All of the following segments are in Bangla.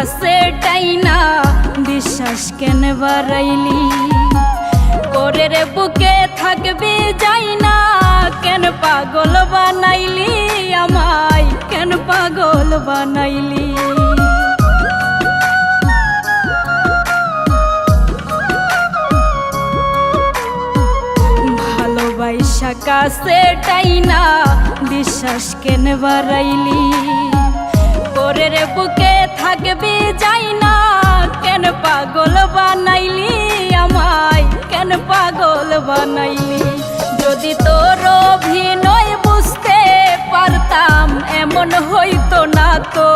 কাছে টাইনা, বিশ্বাস কেন বাড়াইলি? পরের বুকে থাকবি যাই না, কেন পাগল বানাইলি আমায়? কেন পাগল বানাইলি? ভালোবাসা কাছে টাইনা, বিশ্বাস কেন বাড়াইলি? পরের বুকে থাকবি যাই না, কেন পাগল বানাইলি আমায়? কেন পাগল বানাইলি? যদি তোর অভিনয় বুঝতে পারতাম, এমন হইতো না তো।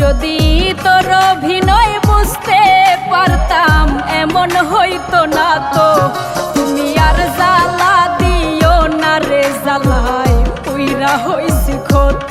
যদি তোর অভিনয় বুঝতে পারতাম, এমন হইতো না তো। জ্বালায় উইরা হইছি ক্ষত।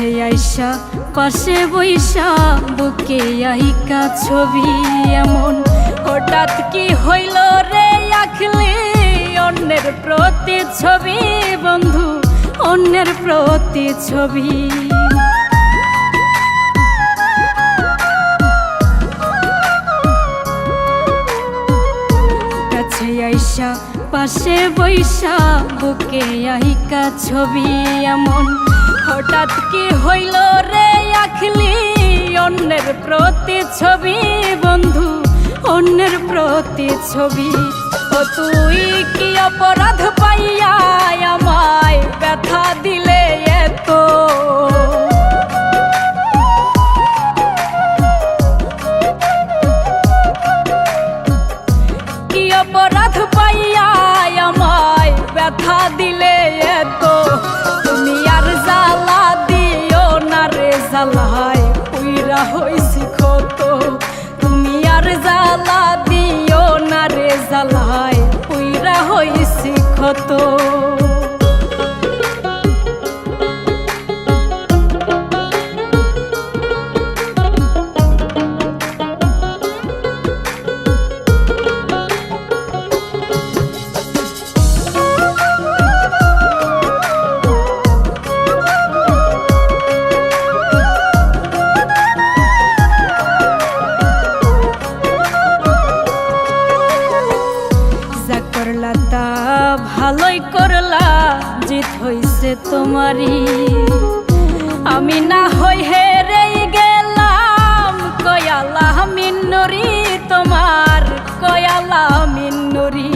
কাছে আইসা, পাশে বইসা, বুকে আইকা ছবি এমন। হঠাৎ কি হইল রে আখলি? অন্যের প্রতি ছবি, বন্ধু, অন্যের প্রতি ছবি। কাছে আইসা, পাশে বৈশা বুকে আইকা ছবি এমন। হঠাৎ কি হইল রে আখলি? অন্যের প্রতি ছবি বন্ধু, অন্যের প্রতি ছবি ও তুই কি অপরাধ পাইয়া আমায় ব্যথা দিলে এত? ক্ষত তোমারই। আমি না হই হেরে গেলাম কয়ালা মিন্নরি তোমার কয়ালা মিন্নরি।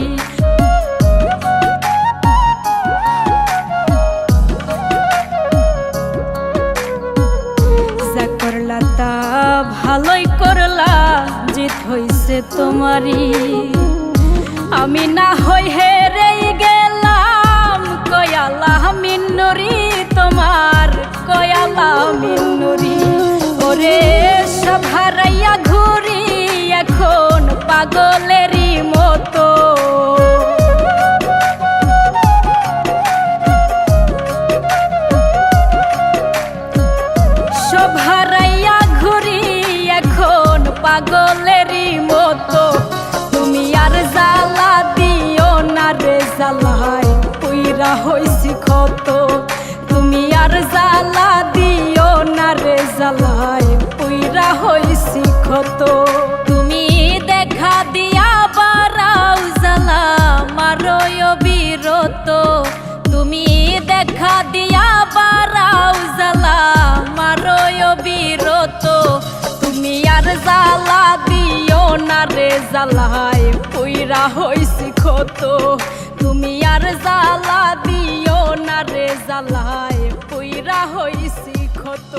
করলা তা ভালোই করলা, জিত হইছে তোমারই। আমি না হই হেরে মিন্নরি ওরে সভারাইয়া ঘুরি এখন পাগলেরই মতো। সভারাইয়া ঘুরি এখন পাগলেরই হইছি তুমি দেখা দিয়া বারাও জ্বালা, মারয় বিরত। তুমি দেখা দিয়া বারাও জ্বালা, মারয় বিরত। তুমি আর জ্বালা দিও না রে জ্বালায় পুইরা হইছি ক্ষত। তুমি আর জ্বালা দিও না রে জ্বালায় পুইরা হইছি ক্ষত।